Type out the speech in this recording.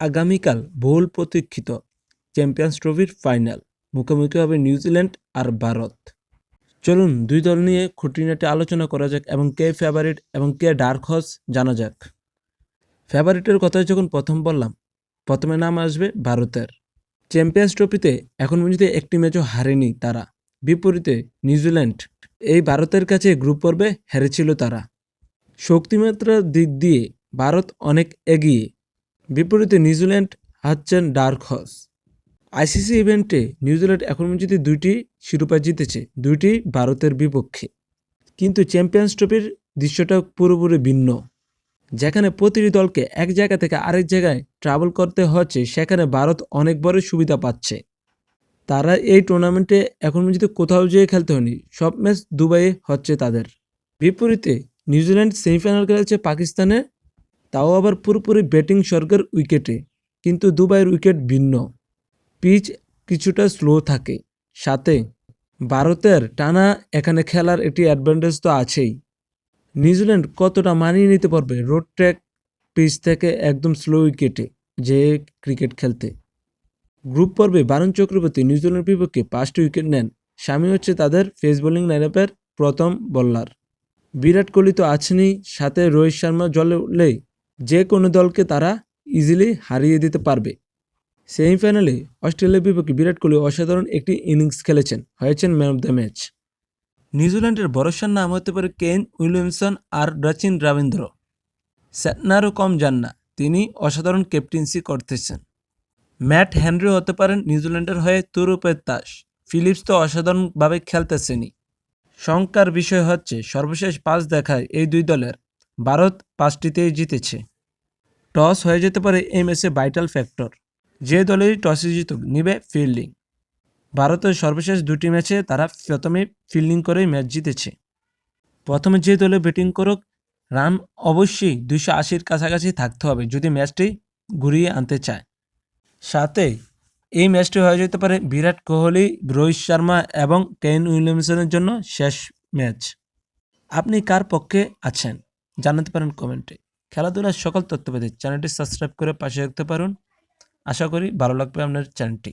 আগামীকাল বহুল প্রতীক্ষিত চ্যাম্পিয়ন্স ট্রফির ফাইনাল মুখোমুখি হবে নিউজিল্যান্ড আর ভারত। চলুন দুই দল নিয়ে খুঁটিনাটি আলোচনা করা যাক এবং কে ফেভারিট এবং কে ডার্ক হর্স জানা যাক। ফেভারিটের কথা যখন প্রথম বললাম, প্রথমে নাম আসবে ভারতের। চ্যাম্পিয়ন্স ট্রফিতে এখন পর্যন্ত একটি ম্যাচও হারেনি তারা। বিপরীতে নিউজিল্যান্ড এই ভারতের কাছে গ্রুপ পর্বে হেরেছিল তারা। শক্তিমাত্রার দিক দিয়ে ভারত অনেক এগিয়ে বিপরীতে নিউজিল্যান্ড হচ্ছেন ডার্ক হর্স আইসিসি ইভেন্টে নিউজিল্যান্ড এখন পর্যন্ত দুইটি শিরোপা জিতেছে, দুইটি ভারতের বিপক্ষে। কিন্তু চ্যাম্পিয়ন্স ট্রফির দৃশ্যটা পুরোপুরি ভিন্ন। যেখানে প্রতিটি দলকে এক জায়গা থেকে আরেক জায়গায় ট্রাভেল করতে হচ্ছে, সেখানে ভারত অনেক বড় সুবিধা পাচ্ছে। তারা এই টুর্নামেন্টে এখন পর্যন্ত কোথাও যেয়ে খেলতে হয়নি, সব ম্যাচ দুবাইয়ে হচ্ছে তাদের। বিপরীতে নিউজিল্যান্ড সেমিফাইনাল খেলেছে পাকিস্তানে তাও আবার পুরোপুরি ব্যাটিং স্বর্গের উইকেটে। কিন্তু দুবাইয়ের উইকেট ভিন্ন। পিচ কিছুটা স্লো থাকে। সাথে ভারতের টানা এখানে খেলার একটি অ্যাডভান্টেজ তো আছেই। নিউজিল্যান্ড কতটা মানিয়ে নিতে পারবে রোড ট্র্যাক পিচ থেকে একদম স্লো উইকেটে যে ক্রিকেট খেলতে। গ্রুপ পর্বে বারণ চক্রবর্তী নিউজিল্যান্ডের বিপক্ষে পাঁচটি উইকেট নেন। স্বামী হচ্ছে তাদের ফেস বোলিং লাইনআপের প্রথম বোলার বিরাট কোহলি তো আছেনই। সাথে রোহিত শর্মা জলে উঠলেই যে কোনো দলকে তারা ইজিলি হারিয়ে দিতে পারবে। সেমিফাইনালে অস্ট্রেলিয়ার বিপক্ষে বিরাট কোহলি অসাধারণ একটি ইনিংস খেলেছেন, হয়েছেন ম্যান অফ দ্য ম্যাচ নিউজিল্যান্ডের ভরসার নাম হতে পারে কেন উইলিয়ামসন আর রচিন রবীন্দ্র। স্যাটনারও কম যান না, তিনি অসাধারণ ক্যাপ্টেন্সি করতেছেন। ম্যাট হেনরি হতে পারেন নিউজিল্যান্ডের হয়ে তুরুপের তাস, ফিলিপস তো অসাধারণভাবে খেলতেছেনই। শঙ্কার বিষয় হচ্ছে, সর্বশেষ পাঁচ দেখায় এই দুই দলের ভারত পাঁচটিতেই জিতেছে। টস হয়ে যেতে পারে এই ম্যাচে ভাইটাল ফ্যাক্টর। যে দলেরই টসে জিতুক, নিবে ফিল্ডিং। ভারতের সর্বশেষ দুটি ম্যাচে তারা প্রথমে ফিল্ডিং করেই ম্যাচ জিতেছে। প্রথমে যে দলে ব্যাটিং করুক, রান অবশ্যই দুইশো আশির কাছাকাছি থাকতে হবে যদি ম্যাচটি ঘুরিয়ে আনতে চায়। সাথে এই ম্যাচটি হয়ে যেতে পারে বিরাট কোহলি, রোহিত শর্মা এবং কেন উইলিয়ামসনের জন্য শেষ ম্যাচ। আপনি কার পক্ষে আছেন? জানাতে পারেন কমেন্টে। খেলাধুলার সকল তথ্য পেতে চ্যানেলটি সাবস্ক্রাইব করে পাশে রাখতে পারুন। আশা করি ভালো লাগবে আপনার চ্যানেলটি।